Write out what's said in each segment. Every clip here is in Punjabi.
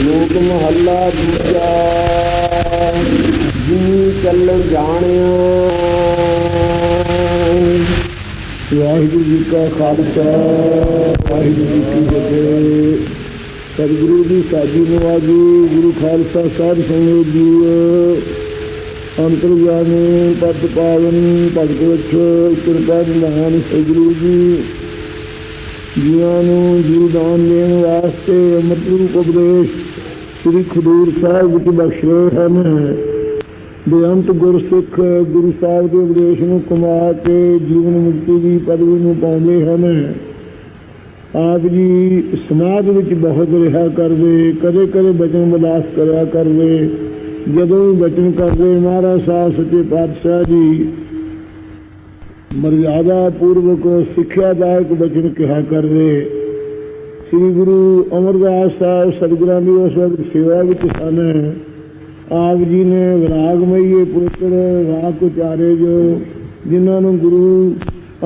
ਲੋਕ ਮਹੱਲਾ ਦੂਜਾ। ਜੀ ਚੱਲਣ ਜਾਣਿਆ। ਵਾਹਿਗੁਰੂ ਜੀ ਕਾ ਖਾਲਸਾ, ਵਾਹਿਗੁਰੂ ਜੀ ਕੀ ਫਤਿਹ। ਸਤਿਗੁਰੂ ਜੀ ਸਾਜੀ ਨਵਾਜੀ, ਗੁਰੂ ਖਾਲਸਾ ਸਾਹਿਬ ਸੰਗਤ ਜੀ ਅੰਤਰਜਾਮੀ ਪਦ ਪਾਵਨ ਭਗਤ ਵਿੱਚ ਕਿਰਪਾ ਨਿਧਾਨ ਸਤਿਗੁਰੂ ਜੀ। ਜੀਵਾਂ ਨੂੰ ਜੀਵਦਾਨ ਦੇਣ ਵਾਸਤੇ ਅੰਮ੍ਰਿਤ ਉਪਦੇਸ਼ ਸ੍ਰੀ ਖਡੂਰ ਸਾਹਿਬ ਵਿੱਚ ਬਖਸ਼ ਰਹੇ ਹਨ। ਬੇਅੰਤ ਗੁਰਸਿੱਖ ਗੁਰੂ ਸਾਹਿਬ ਦੇ ਉਪਦੇਸ਼ ਨੂੰ ਕਮਾ ਕੇ ਜੀਵਨ ਮੁਕਤੀ ਦੀ ਪਦਵੀ ਨੂੰ ਪਾਉਂਦੇ ਹਨ। ਆਪ ਜੀ ਸਮਾਜ ਵਿੱਚ ਬਹੁਤ ਰਿਹਾ ਕਰਦੇ ਕਦੇ ਕਦੇ ਬਚਨ ਬਲਾਸ ਕਰਿਆ ਕਰਦੇ। ਜਦੋਂ ਵੀ ਬਚਨ ਕਰਦੇ, ਮਹਾਰਾਜ ਸਾਹਿਬ ਸੱਚੇ ਪਾਤਸ਼ਾਹ ਜੀ ਮਰਿਆਦਾ ਪੂਰਵਕ ਸਿੱਖਿਆਦਾਇਕ ਬਚਨ ਕਿਹਾ ਕਰਦੇ। ਸ੍ਰੀ ਗੁਰੂ ਅਮਰਦਾਸ ਸਾਹਿਬ ਸਤਿਗੁਰਾਂ ਦੀ ਉਸ ਵਕਤ ਸੇਵਾ ਵਿੱਚ ਸਨ। ਆਪ ਜੀ ਨੇ ਵਿਰਾਗਮਈ ਪੁੱਤਰ ਰਾਗ ਉਚਾਰੇ ਜੋ, ਜਿਨ੍ਹਾਂ ਨੂੰ ਗੁਰੂ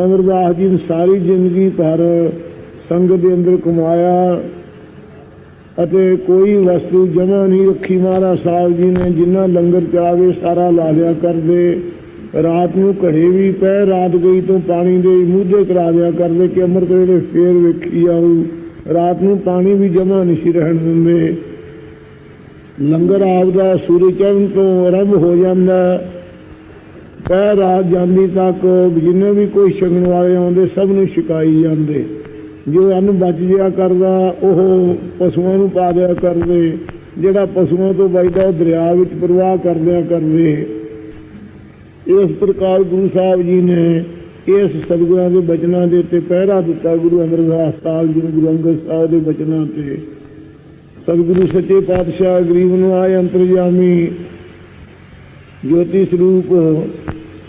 ਅਮਰਦਾਸ ਜੀ ਨੇ ਸਾਰੀ ਜ਼ਿੰਦਗੀ ਭਰ ਸੰਗਤ ਦੇ ਅੰਦਰ ਕਮਾਇਆ ਅਤੇ ਕੋਈ ਵਸਤੂ ਜਮਾ ਨਹੀਂ ਰੱਖੀ ਮਹਾਰਾਜ ਸਾਹਿਬ ਜੀ ਨੇ ਜਿੰਨਾ ਲੰਗਰ ਚਾਵੇ ਸਾਰਾ ਲਾ ਲਿਆ ਕਰਦੇ। ਰਾਤ ਨੂੰ ਘੜੇ ਵੀ ਪੈ, ਰਾਤ ਗਈ ਤੋਂ ਪਾਣੀ ਦੇ ਮੂਝੇ ਕਰਾ ਦਿਆ ਕਰਦੇ ਕਿ ਅੰਮ੍ਰਿਤ ਵੇਲੇ ਫੇਰ ਵੇਖੀ ਆਊ। ਰਾਤ ਨੂੰ ਪਾਣੀ ਵੀ ਜਮਾ ਨਹੀਂ ਸੀ ਰਹਿਣ ਦਿੰਦੇ। ਲੰਗਰ ਆਪਦਾ ਸੂਰਜ ਚੜ੍ਹਨ ਤੋਂ ਆਰੰਭ ਹੋ ਜਾਂਦਾ। ਪੈ ਰਾਤ ਜਾਂਦੀ ਤੱਕ ਜਿੰਨੇ ਵੀ ਕੋਈ ਛਕਣ ਵਾਲੇ ਆਉਂਦੇ ਸਭ ਨੂੰ ਛਕਾਈ ਜਾਂਦੇ। ਜੋ ਅੰਨ ਬਚ ਜਿਆ ਕਰਦਾ, ਉਹ ਪਸ਼ੂਆਂ ਨੂੰ ਪਾ ਦਿਆ ਕਰਦੇ। ਜਿਹੜਾ ਪਸ਼ੂਆਂ ਤੋਂ ਬਚਦਾ, ਉਹ ਦਰਿਆ ਵਿੱਚ ਪ੍ਰਵਾਹ ਕਰਦਿਆਂ ਕਰਦੇ। ਇਸ ਪ੍ਰਕਾਰ ਗੁਰੂ ਸਾਹਿਬ ਜੀ ਨੇ ਇਸ ਸਤਿਗੁਰਾਂ ਦੇ ਬਚਨਾਂ ਦੇ ਉੱਤੇ ਪਹਿਰਾ ਦਿੱਤਾ, ਗੁਰੂ ਅਮਰਦਾਸ ਸਾਹਿਬ ਜੀ ਗੁਰੂ ਅੰਗਦ ਸਾਹਿਬ ਦੇ ਬਚਨਾਂ ਤੇ। ਸਤਿਗੁਰੂ ਸੱਚੇ ਪਾਤਸ਼ਾਹ ਗਰੀਬ ਨੂੰ ਆਏ ਅੰਤਰਜਾਮੀ ਜੋਤੀ ਸਰੂਪ।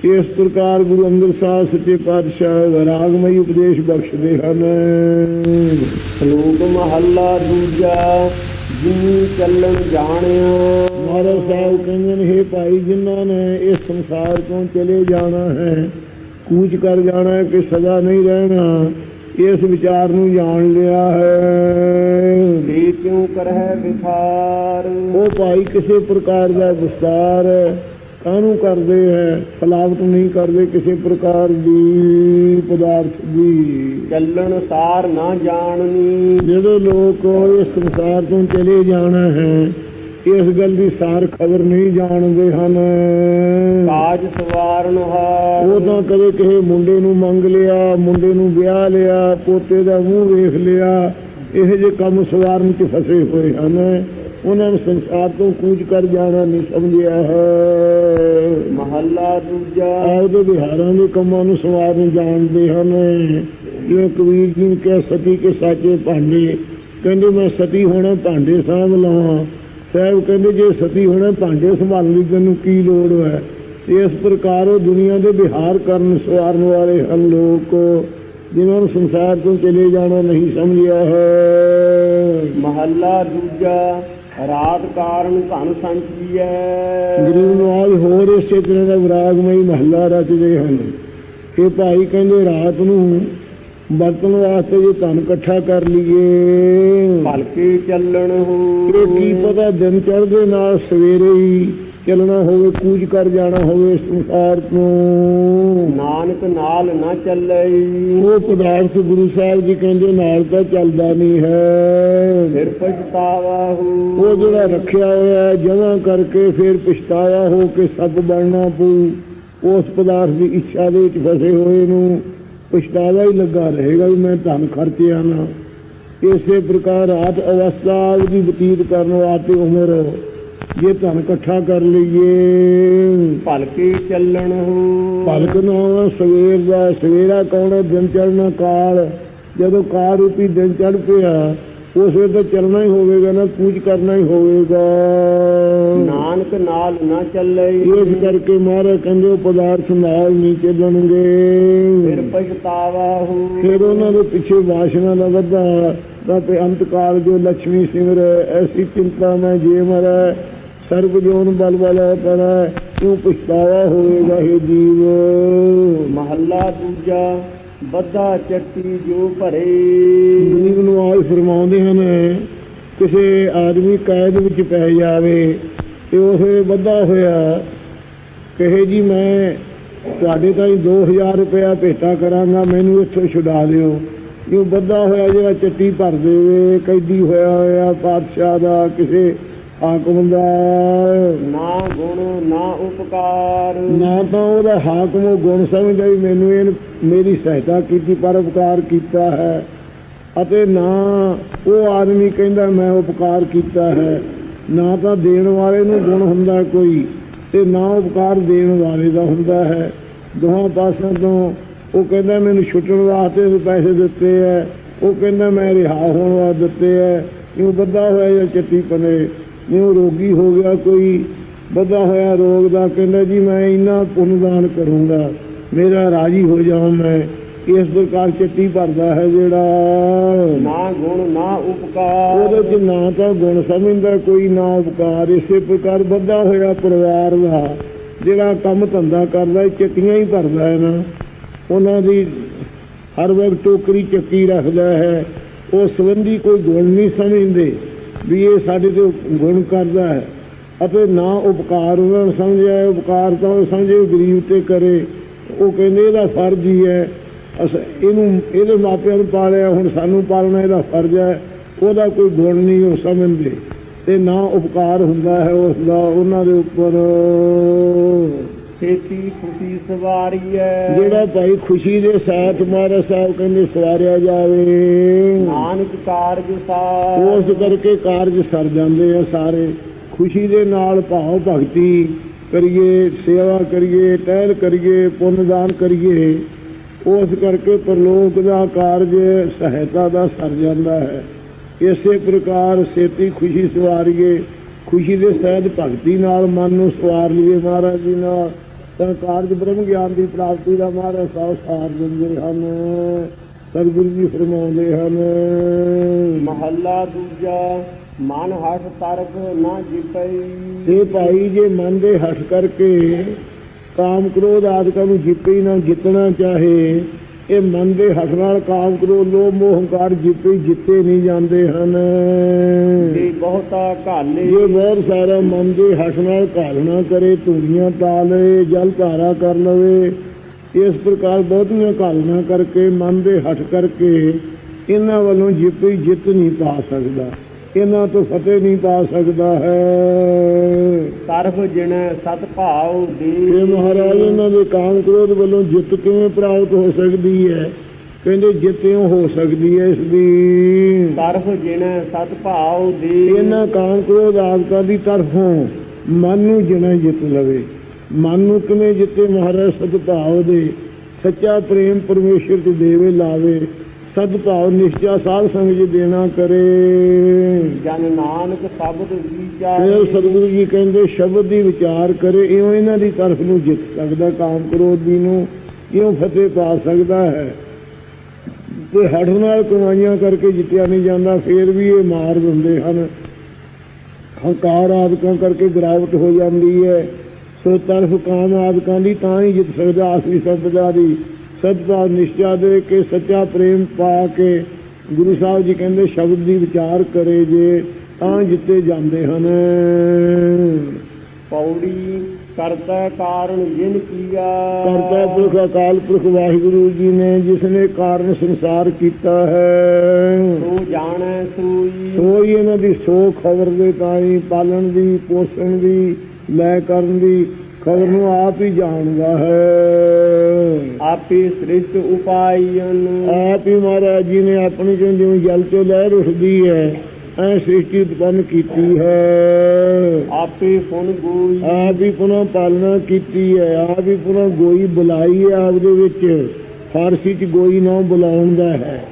ਇਸ ਪ੍ਰਕਾਰ ਗੁਰੂ ਅੰਗਦ ਸਾਹਿਬ ਸੱਚੇ ਪਾਤਸ਼ਾਹ ਰਾਗਮਈ ਉਪਦੇਸ਼ ਬਖਸ਼ਦੇ ਹਨ। ਲੋਕ ਮਹੱਲਾ ਦੂਜਾ। ਜੀ ਚੱਲਣ ਜਾਣਿਆ। ਮਹਾਰਾਜ ਸਾਹਿਬ ਕਹਿੰਦੇ ਨੇ ਇਹ ਭਾਈ ਜਿਨ੍ਹਾਂ ਨੇ ਇਸ ਸੰਸਾਰ ਤੋਂ ਚਲੇ ਜਾਣਾ ਹੈ ਕੂਚ ਕਰ ਜਾਣਾ ਹੈ ਕਿ ਸਦਾ ਨਹੀਂ ਰਹਿਣਾ ਇਸ ਵਿਚਾਰ ਨੂੰ ਜਾਣ ਲਿਆ ਹੈ। ਦੇ ਕਿਉ ਕਰਹਿ ਵਿਥਾਰ ਉਹ ਭਾਈ ਕਿਸੇ ਪ੍ਰਕਾਰ ਦਾ ਵਿਸਤਾਰ ਕਾਹਨੂੰ ਕਰਦੇ ਹੈ? ਫਲਾਵਟ ਨਹੀਂ ਕਰਦੇ ਕਿਸੇ ਪ੍ਰਕਾਰ ਦੀ ਪਦਾਰਥ ਦੀ। ਚੱਲਣ ਸਾਰ ਨਾ ਜਾਣਨੀ। ਜਿਹੜੇ ਲੋਕ ਇਸ ਸੰਸਾਰ ਤੋਂ ਚਲੇ ਜਾਣਾ ਹੈ ਇਸ ਗੱਲ ਦੀ ਸਾਰ ਖਬਰ ਨਹੀਂ ਜਾਣਦੇ ਹਨ। ਕਾਜ ਸਵਾਰਨ ਹਾ ਉਹ ਤਾਂ ਕਦੇ ਕਿਸੇ ਮੁੰਡੇ ਨੂੰ ਮੰਗ ਲਿਆ ਮੁੰਡੇ ਨੂੰ ਵਿਆਹ ਲਿਆ ਪੋਤੇ ਦਾ ਮੂੰਹ ਵੇਖ ਲਿਆ। ਇਹੋ ਜਿਹੇ ਕੰਮ ਸਵਾਰਨ 'ਚ ਫਸੇ ਹੋਏ ਹਨ। ਉਹਨਾਂ ਨੂੰ ਸੰਸਾਰ ਤੋਂ ਕੂਚ ਕਰ ਜਾਣਾ ਨਹੀਂ ਸਮਝਿਆ ਹੈ। ਮਹੱਲਾ ਦੂਜਾ। ਆਪਦੇ ਵਿਹਾਰਾਂ ਦੇ ਕੰਮਾਂ ਨੂੰ ਸਵਾਰਨ ਜਾਣਦੇ ਹਨ। ਜਿਵੇਂ ਕਬੀਰ ਜੀ ਨੇ ਕਿਹਾ ਸਤੀ ਕੇ ਸਾਚੇ ਭਾਂਡੇ। ਕਹਿੰਦੇ ਮੈਂ ਸਤੀ ਹੋਣਾ ਭਾਂਡੇ ਸਾਂਭ ਲਵਾਂ। ਸਾਹਿਬ ਕਹਿੰਦੇ ਜੇ ਸਤੀ ਹੋਣਾ ਭਾਂਡੇ ਸੰਭਾਲਣ ਦੀ ਤੈਨੂੰ ਕੀ ਲੋੜ ਹੈ? ਇਸ ਪ੍ਰਕਾਰ ਉਹ ਦੁਨੀਆ ਦੇ ਵਿਹਾਰ ਕਰਨ ਸਵਾਰਨ ਵਾਲੇ ਹਨ ਲੋਕ ਜਿਨ੍ਹਾਂ ਨੂੰ ਸੰਸਾਰ ਤੋਂ ਚਲੇ ਜਾਣਾ ਨਹੀਂ ਸਮਝਿਆ ਹੈ। ਮਹੱਲਾ ਦੂਜਾ। ਰਾਤ ਕਾਰਨ ਧਨ ਸੰਚੀਐ। ਗਰੀਬ ਨਵਾਜ਼ ਹੋਰ ਇਸੇ ਤਰ੍ਹਾਂ ਦਾ ਵਿਰਾਗਮਈ ਮਹੱਲਾ ਰਚਦੇ ਹਨ। ਕਿ ਭਾਈ ਕਹਿੰਦੇ ਰਾਤ ਨੂੰ ਵਰਤਣ ਵਾਸਤੇ ਜੇ ਧਨ ਇਕੱਠਾ ਕਰ ਲਈਏ। ਭਲਕੇ ਚੱਲਣ ਹੋ। ਕੀ ਪਤਾ ਦਿਨ ਚੜ੍ਹਦੇ ਨਾਲ ਸਵੇਰੇ ਹੀ ਚੱਲਣਾ ਹੋਵੇ ਕੂਚ ਕਰ ਜਾਣਾ ਹੋਵੇ ਸੰਸਾਰ ਤੋਂ। ਨਾਨਕ ਨਾਲ ਨਾ ਚੱਲੈ ਉਹ ਪਦਾਰਥ ਗੁਰੂ ਸਾਹਿਬ ਜੀ ਕਹਿੰਦੇ ਨਾਲ ਤਾਂ ਚੱਲਦਾ ਨਹੀਂ ਹੈ। ਫਿਰ ਪਛਤਾਵਾ ਹੋ। ਉਹ ਜਿਹੜਾ ਰੱਖਿਆ ਹੋਇਆ ਜਮਾ ਕਰਕੇ ਫਿਰ ਪਛਤਾਵਾ ਹੋ ਕੇ ਸੱਪ ਬਣਨਾ ਪਊ। ਉਸ ਪਦਾਰਥ ਦੀ ਇੱਛਾ ਦੇ ਵਿੱਚ ਫਸੇ ਹੋਏ ਨੂੰ ਪਛਤਾਵਾ ਹੀ ਲੱਗਾ ਰਹੇਗਾ ਵੀ ਮੈਂ ਧਨ ਖਰਚਿਆ ਨਾ। ਇਸੇ ਪ੍ਰਕਾਰ ਰਾਤ ਅਵਸਥਾ ਦੀ ਬਤੀਤ ਕਰਨ ਵਾਸਤੇ ਉਮਰ ਜੇ ਧਨ ਇਕੱਠਾ ਕਰ ਲਈਏ। ਭਲਕੇ ਚੱਲਣ ਭਲਕ ਨਾ ਸਵੇਰ ਦਾ ਸਵੇਰਾ ਕੌਣ ਦਿਨ ਚੜ੍ਹਨਾ ਕਾਲ? ਜਦੋਂ ਕਾਲ ਰੂਪੀ ਦਿਨ ਚੜ੍ਹ ਪਿਆ ਉਸ ਤਾਂ ਚੱਲਣਾ ਹੀ ਹੋਵੇਗਾ ਨਾ ਕੂਚ ਕਰਨਾ ਹੀ ਹੋਵੇਗਾ। ਨਾਨਕ ਨਾਲ ਨਾ ਚੱਲੈ। ਇਸ ਕਰਕੇ ਮਹਾਰਾਜ ਕਹਿੰਦੇ ਉਹ ਪਦਾਰਥ ਨਾਲ ਨਹੀਂ ਚੱਲਣਗੇ। ਫਿਰ ਪਛਤਾਵਾ ਹੋ। ਫਿਰ ਉਹਨਾਂ ਦੇ ਪਿੱਛੇ ਵਾਸ਼ਨਾ ਦਾ ਵਧਾ। ਤਾਂ ਤੇ ਅੰਤ ਕਾਲ ਜੋ ਲక్ష్ਮੀ ਸਿਮਰ ਐਸੀ ਚਿੰਤਾ ਮੈਂ ਜੇ ਮਰੈ ਸਰਬ ਜੋਨ ਬਲ ਵਾਲਾ ਕਰੈ ਕਿਉਂ ਪਛਤਾਵਾ ਹੋਵੇਗਾ ਇਹ ਜੀਵ। ਮਹੱਲਾ ਦੂਜਾ ਬੱਧਾ ਚੱਟੀ ਜੋ ਭਰੇ। ਗਰੀਬ ਨੂੰ ਆਜ ਫਰਮਾਉਂਦੇ ਹਨ ਕਿਸੇ ਆਦਮੀ ਕੈਦ ਵਿੱਚ ਪੈ ਜਾਵੇ ਤੇ ਵੇਲੇ ਬੱਧਾ ਹੋਇਆ ਕਹੇ ਜੀ ਮੈਂ ਤੁਹਾਡੇ ਤਾਈਂ 2000 ਰੁਪਇਆ ਭੇਟਾ ਕਰਾਂਗਾ ਮੈਨੂੰ ਇੱਥੋਂ ਛੁਡਾ ਦਿਓ। ਇਹ ਬੱਧਾ ਹੋਇਆ ਜਿਹੜਾ ਚੱਟੀ ਭਰ ਦੇਵੇ ਕੈਦੀ ਹੋਇਆ ਹੋਇਆ ਪਾਤਸ਼ਾਹ ਦਾ ਕਿਸੇ ਹਾਕਮ ਦਾ। ਨਾ ਗੁਣ ਨਾ ਉਪਕਾਰ। ਨਾ ਤਾਂ ਉਹਦਾ ਹਾਕਮ ਉਹ ਗੁਣ ਸਮਝਦਾ ਵੀ ਮੈਨੂੰ ਇਹ ਮੇਰੀ ਸਹਾਇਤਾ ਕੀਤੀ ਪਰ ਉਪਕਾਰ ਕੀਤਾ ਹੈ। ਅਤੇ ਨਾ ਉਹ ਆਦਮੀ ਕਹਿੰਦਾ ਮੈਂ ਉਪਕਾਰ ਕੀਤਾ ਹੈ। ਨਾ ਤਾਂ ਦੇਣ ਵਾਲੇ ਨੂੰ ਗੁਣ ਹੁੰਦਾ ਕੋਈ ਤੇ ਨਾ ਉਪਕਾਰ ਦੇਣ ਵਾਲੇ ਦਾ ਹੁੰਦਾ ਹੈ। ਦੋਹਾਂ ਪਾਸਿਆਂ ਤੋਂ ਉਹ ਕਹਿੰਦਾ ਮੈਨੂੰ ਛੁੱਟਣ ਵਾਸਤੇ ਵੀ ਪੈਸੇ ਦਿੱਤੇ ਹੈ ਉਹ ਕਹਿੰਦਾ ਮੈਂ ਰਿਹਾ ਹੋਣ ਵਾਸਤੇ ਦਿੱਤੇ ਹੈ ਕਿਉਂ ਬੱਧਾ ਹੋਇਆ ਜਾਂ ਚੱਟੀ ਪਨੇ। ਜਿਉਂ ਰੋਗੀ ਹੋ ਗਿਆ ਕੋਈ। ਬੱਧਾ ਹੋਇਆ ਰੋਗ ਦਾ ਕਹਿੰਦਾ ਜੀ ਮੈਂ ਇੰਨਾ ਪੁੰਨਦਾਨ ਕਰੂੰਗਾ। ਮੇਰਾ ਰਾਜੀ ਹੋ ਜਾਵਾਂ ਮੈਂ। ਇਸ ਪ੍ਰਕਾਰ ਚੱਟੀ ਭਰਦਾ ਹੈ ਜਿਹੜਾ ਨਾ ਗੁਣ ਨਾ ਉਪਕਾਰ। ਉਹਦੇ ਚ ਨਾ ਤਾਂ ਗੁਣ ਸਮਝਦਾ ਕੋਈ ਨਾ ਉਪਕਾਰ। ਇਸੇ ਪ੍ਰਕਾਰ ਬੱਧਾ ਹੋਇਆ ਪਰਿਵਾਰ ਦਾ ਜਿਹੜਾ ਕੰਮ ਧੰਦਾ ਕਰਦਾ ਚੱਕੀਆਂ ਹੀ ਭਰਦਾ ਹੈ ਨਾ। ਉਹਨਾਂ ਦੀ ਹਰ ਵਕਤ ਟੋਕਰੀ ਚੱਕੀ ਰੱਖਦਾ ਹੈ। ਉਹ ਸੰਬੰਧੀ ਕੋਈ ਗੁਣ ਨਹੀਂ ਸਮਝਦੇ ਵੀ ਇਹ ਸਾਡੇ ਤੇ ਗੁਣ ਕਰਦਾ ਹੈ। ਅਤੇ ਨਾ ਉਪਕਾਰ ਉਹਨਾਂ ਨੂੰ ਸਮਝਿਆ ਉਪਕਾਰ ਤਾਂ ਉਹ ਸਮਝੇ ਗਰੀਬ ਤੇ ਕਰੇ। ਉਹ ਕਹਿੰਦੇ ਇਹਦਾ ਫਰਜ਼ ਹੀ ਹੈ। ਅਸ, ਇਹਨੂੰ, ਇਹਦੇ ਮਾਪਿਆਂ ਨੂੰ ਪਾਲਿਆ, ਹੁਣ ਸਾਨੂੰ ਪਾਲਣਾ ਇਹਦਾ ਫਰਜ਼ ਹੈ। ਉਹਦਾ ਕੋਈ ਗੁਣ ਨਹੀਂ ਉਹ ਸਮਝਦੇ। ਤੇ ਨਾ ਉਪਕਾਰ ਹੁੰਦਾ ਹੈ, ਉਸ ਦਾ ਉਹਨਾਂ ਦੇ ਉੱਪਰ। ਛੇਤੀ ਖੁਸ਼ੀ ਸਵਾਰੀਐ। ਜਿਹੜਾ ਭਾਈ ਖੁਸ਼ੀ ਦੇ ਸਾਥ ਮਹਾਰਾਜ ਸਾਹਿਬ ਕਹਿੰਦੇ ਸਵਾਰਿਆ ਜਾਵੇ। ਨਾਨਕ ਕਾਰਜ ਸਾਰ। ਉਸ ਕਰਕੇ ਕਾਰਜ ਸਰ ਜਾਂਦੇ ਆ ਸਾਰੇ। ਖੁਸ਼ੀ ਦੇ ਨਾਲ ਭਾਵ ਭਗਤੀ ਕਰੀਏ ਸੇਵਾ ਕਰੀਏ ਟਹਿਲ ਕਰੀਏ ਪੁੰਨਦਾਨ ਕਰੀਏ। ਉਸ ਕਰਕੇ ਪਰਲੋਕ ਦਾ ਕਾਰਜ ਸਹਾਇਤਾ ਦਾ ਸਰ ਜਾਂਦਾ ਹੈ। ਇਸੇ ਪ੍ਰਕਾਰ ਸੇਤੀ ਖੁਸ਼ੀ ਸਵਾਰੀਏ। ਖੁਸ਼ੀ ਦੇ ਸਹਿਜ ਭਗਤੀ ਨਾਲ ਮਨ ਨੂੰ ਸਵਾਰ ਲਈਏ ਮਹਾਰਾਜ ਜੀ ਨਾਲ। ਕਾਰਜ ਬ੍ਰਹਮ ਗਿਆਨ ਦੀ ਪ੍ਰਾਪਤੀ ਦਾ ਮਹਾਰਾਜ ਸਾਹਿਬ ਸਾਰ ਦਿੰਦੇ ਹਨ। ਸਤਿਗੁਰੂ ਜੀ ਫਰਮਾਉਂਦੇ ਹਨ ਮਹੱਲਾ ਦੂਜਾ ਮਨ ਹਠ ਤਰਕ ਨਾ ਜਿਪਈ। ਤੇ ਭਾਈ ਜੇ ਮਨ ਦੇ ਹੱਠ ਕਰਕੇ ਕਾਮ ਕ੍ਰੋਧ ਆਦਿਕਾਂ ਨੂੰ ਜਿੱਤੇ ਨਾ ਜਿੱਤਣਾ ਚਾਹੇ ਇਹ ਮਨ ਦੇ ਹੱਠ ਨਾਲ ਕਾਮ ਕ੍ਰੋਧ ਲੋਭ ਮੋਹ ਹੰਕਾਰ ਜਿੱਤੇ ਜਿੱਤੇ ਨਹੀਂ ਜਾਂਦੇ ਹਨ। ਘਾਲੇ ਇਹ ਬਹੁਤ ਸਾਰਾ ਮਨ ਦੇ ਹੱਠ ਨਾਲ ਘਾਲਣਾ ਕਰੇ ਧੂੜੀਆਂ ਪਾ ਲਵੇ ਜਲ ਧਾਰਾ ਕਰ ਲਵੇ ਇਸ ਪ੍ਰਕਾਰ ਬਹੁਤੀਆਂ ਘਾਲਣਾ ਕਰਕੇ ਮਨ ਦੇ ਹੱਠ ਕਰਕੇ ਇਹਨਾਂ ਵੱਲੋਂ ਜਿੱਤ ਜਿੱਤ ਨਹੀਂ ਪਾ ਸਕਦਾ। ਇਹਨਾਂ ਤੋਂ ਫਤਿਹ ਨਹੀਂ ਪਾ ਸਕਦਾ ਹੈ। ਤਰਫ ਜਿਣ ਸਤ ਭਾਉ ਇਹ ਦੇ ਮਹਾਰਾਜ ਇਹਨਾਂ ਦੇ ਕਾਮ ਕ੍ਰੋਧ ਵੱਲੋਂ ਜਿੱਤ ਕਿਵੇਂ ਪ੍ਰਾਪਤ ਹੋ ਸਕਦੀ ਹੈ? ਕਹਿੰਦੇ ਜਿੱਤਿਓ ਹੋ ਸਕਦੀ ਹੈ ਇਸ ਦੀ। ਤਰਫ ਜਿਣ ਸਤ ਭਾਉ ਦੇ। ਇਹਨਾਂ ਕਾਮ ਕ੍ਰੋਧ ਆਦਿਕਾਂ ਦੀ ਤਰਫੋਂ ਮਨ ਨੂੰ ਜਿਣਾ ਜਿੱਤ ਲਵੇ। ਮਨ ਨੂੰ ਕਿਵੇਂ ਜਿੱਤੇ ਮਹਾਰਾਜ ਸਤਿਭਾਵ ਦੇ। ਸੱਚਾ ਪ੍ਰੇਮ ਪਰਮੇਸ਼ਰ ਤੇ ਦੇਵੇ ਲਾਵੇ। ਸਦਭਾਵ ਨਿਸ਼ਚਾ ਸਾਧ ਸੰਗ ਜੀ ਦੇਣਾ ਕਰੇ। ਜਨ ਨਾਨਕ ਸ਼ਬਦ ਫਿਰ ਵਿਚਾਰੇ ਸਤਿਗੁਰੂ ਜੀ ਕਹਿੰਦੇ ਸ਼ਬਦ ਦੀ ਵਿਚਾਰ ਕਰੇ। ਇਉਂ ਇਹਨਾਂ ਦੀ ਤਰਫ ਨੂੰ ਜਿੱਤ ਸਕਦਾ ਕਾਮ ਕ੍ਰੋਧ ਦੀ ਨੂੰ। ਇਉਂ ਫਤਿਹ ਪਾ ਸਕਦਾ ਹੈ। ਤੇ ਹੱਠ ਨਾਲ ਕਮਾਈਆਂ ਕਰਕੇ ਜਿੱਤਿਆ ਨਹੀਂ ਜਾਂਦਾ, ਫੇਰ ਵੀ ਇਹ ਮਾਰ ਦਿੰਦੇ ਹਨ। ਹੰਕਾਰ ਆਦਿਕਾਂ ਕਰਕੇ ਗਿਰਾਵਟ ਹੋ ਜਾਂਦੀ ਹੈ। ਸੋ ਤਰਫ ਕਾਮ ਆਦਿਕਾਂ ਦੀ ਤਾਂ ਹੀ ਜਿੱਤ ਸਕਦਾ ਅਸਲੀ ਸੰਪਦਾ ਦੀ। ਸਤਿਭਾਵ ਨਿਸ਼ਚਾ ਦੇ ਕੇ ਸੱਚਾ ਪ੍ਰੇਮ ਪਾ ਕੇ ਗੁਰੂ ਸਾਹਿਬ ਜੀ ਕਹਿੰਦੇ, ਸ਼ਬਦ ਦੀ ਵਿਚਾਰ ਕਰੇ ਜੇ, ਤਾਂ ਜਿੱਤੇ ਜਾਂਦੇ ਹਨ। ਪੌੜੀ ਕਰਤਾ ਕਾਰਨ ਜਿਨ ਕੀਆ। ਕਰਤਾ ਪੁਰਖ ਅਕਾਲ ਪੁਰਖ ਵਾਹਿਗੁਰੂ ਜੀ ਨੇ ਜਿਸ ਨੇ ਕਾਰਨ ਸੰਸਾਰ ਕੀਤਾ ਹੈ। ਸੋ ਜਾਣੈ ਸੋਈ। ਸੋ ਹੀ ਇਹਨਾਂ ਦੀ ਸੋ ਖਬਰ ਦੇ ਤਾਈ ਪਾਲਣ ਦੀ ਪੋਸ਼ਣ ਦੀ ਲੈ ਕਰਨ ਦੀ ਖਬਰ ਨੂੰ ਆਪ ਹੀ ਜਾਣਦਾ ਹੈ। ਆਪੇ ਸ੍ਰਿਸ਼ਟ ਉਪਾਇਨ ਆਪ ਹੀ ਮਹਾਰਾਜ ਜੀ ਨੇ ਆਪਣੀ ਜਿਵੇਂ ਜਲ ਚੋਂ ਲਹਿਰ ਉੱਠਦੀ ਹੈ ਐ ਸ੍ਰਿਸ਼ਟੀ ਉਤਪੰਨ ਕੀਤੀ ਹੈ। ਆਪੇ ਫੁਨ ਗੋਈ। ਆਪ ਹੀ ਪੁਨः ਪਾਲਣਾ ਕੀਤੀ ਹੈ। ਆਪ ਹੀ ਪੁਨः ਗੋਈ ਬੁਲਾਈ ਹੈ। ਆਪ ਦੇ ਵਿੱਚ ਫਾਰਸੀ ਚ ਗੋਈ ਨਾਮ ਬੁਲਾਉਣ ਦਾ ਹੈ।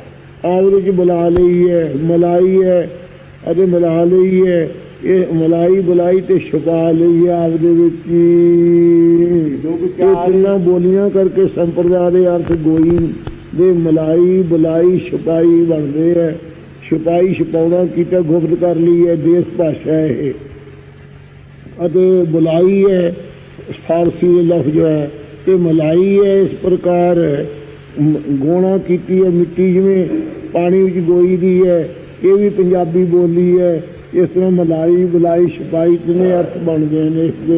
ਆਪ ਦੇ ਵਿੱਚ ਬੁਲਾ ਲਈ ਹੈ। ਮਲਾਈ ਹੈ। ਅਤੇ ਮਿਲਾ ਲਈ ਹੈ। ਇਹ ਮਲਾਈ ਬੁਲਾਈ ਤੇ ਛੁਪਾ ਲਈ ਹੈ ਆਪ ਦੇ ਵਿੱਚ। ਇਹ ਚਾਰ ਤਿੰਨਾਂ ਬੋਲੀਆਂ ਕਰਕੇ ਸੰਪਰਦਾ ਦੇ ਅਰਥ ਗੋਈ ਦੇ ਮਲਾਈ ਬੁਲਾਈ ਛੁਪਾਈ ਬਣਦੇ ਹੈ। ਛੁਪਾਈ ਛੁਪਾਉਣਾ ਕੀਤਾ ਗੁਪਤ ਕਰ ਲਈ ਹੈ, ਦੇਸ ਭਾਸ਼ਾ ਹੈ ਇਹ। ਅਤੇ ਬੁਲਾਈ ਹੈ, ਫਾਰਸੀ ਦੇ ਲਫ਼ਜ਼ ਹੈ, ਤੇ ਮਲਾਈ ਹੈ ਇਸ ਪ੍ਰਕਾਰ ਗੋਣਾ ਕੀਤੀ ਹੈ ਮਿੱਟੀ ਜਿਵੇਂ, ਪਾਣੀ ਵਿੱਚ ਗੋਈ ਦੀ ਹੈ, ਇਹ ਵੀ ਪੰਜਾਬੀ ਬੋਲੀ ਹੈ। ਇਸ ਤਰ੍ਹਾਂ ਮਲਾਈ ਬੁਲਾਈ ਛਪਾਈ ਤਿੰਨੇ ਅਰਥ ਬਣ ਗਏ ਨੇ। ਇਸਦੇ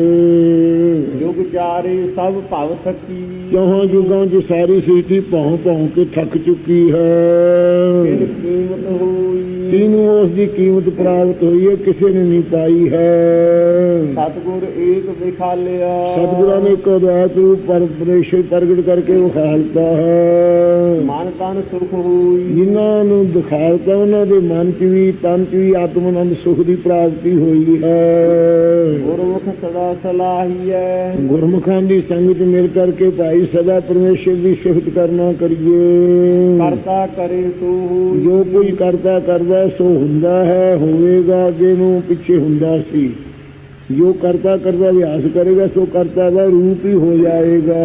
ਜੁਗ ਚਾਰੇ ਸਭ ਭਵ ਥਕੀ ਚੌਹਾਂ ਯੁਗਾਂ 'ਚ ਸਾਰੀ ਸ੍ਰਿਸ਼ਟੀ ਭੌਂ ਭੌਂ ਕੇ ਥੱਕ ਚੁੱਕੀ ਕਿਨ ਹੈ ਕੀਮਤ ਹੋਈ ਤੀਨੂੰ ਉਸ ਦੀ ਕੀਮਤ ਪ੍ਰਾਪਤ ਹੋਈ ਹੈ ਕਿਸੇ ਨੇ ਨਹੀਂ ਪਾਈ ਹੈ। ਸਤਗੁਰ ਏਕ ਵਿਖਾਲਿਆ। ਸਤਿਗੁਰਾਂ ਨੇ ਇੱਕ ਅਦੈਤ ਰੂਪ ਪਰ ਪਰਮੇਸ਼ਰ ਪ੍ਰਗਟ ਕਰਕੇ ਵਿਖਾਲਤਾ ਹੈ। ਮਨ ਤਨ ਸੁਖ ਹੋਈ। ਜਿਨ੍ਹਾਂ ਨੂੰ ਦਿਖਾਲਤਾ ਉਹਨਾਂ ਦੇ ਮਨ 'ਚ ਵੀ ਤਨ 'ਚ ਵੀ ਆਤਮਨੰਦ ਸੁਖ ਦੀ ਪ੍ਰਾਪਤੀ ਹੋਈ ਹੈ। ਗੁਰਮੁਖ ਸਦਾ ਸਲਾਹੀਐ ਗੁਰਮੁਖਾਂ ਦੀ ਸੰਗਤ ਮਿਲ ਕਰਕੇ ਭਾਈ ਸਦਾ ਪਰਮੇਸ਼ਰ ਦੀ ਸਿਫਤ ਕਰਨਾ ਕਰੀਏ। ਕਰਤਾ ਕਰੇ ਸੋ ਜੋ ਕੁਝ ਕਰਦਾ ਕਰਦਾ ਸੋ ਹੁੰਦਾ ਹੈ ਹੋਵੇਗਾ ਅੱਗੇ ਨੂੰ ਪਿੱਛੇ ਹੁੰਦਾ ਸੀ। ਜੋ ਕਰਤਾ ਕਰਦਾ ਅਭਿਆਸ ਕਰੇਗਾ ਸੋ ਕਰਤਾ ਦਾ ਰੂਪ ਹੀ ਹੋ ਜਾਏਗਾ।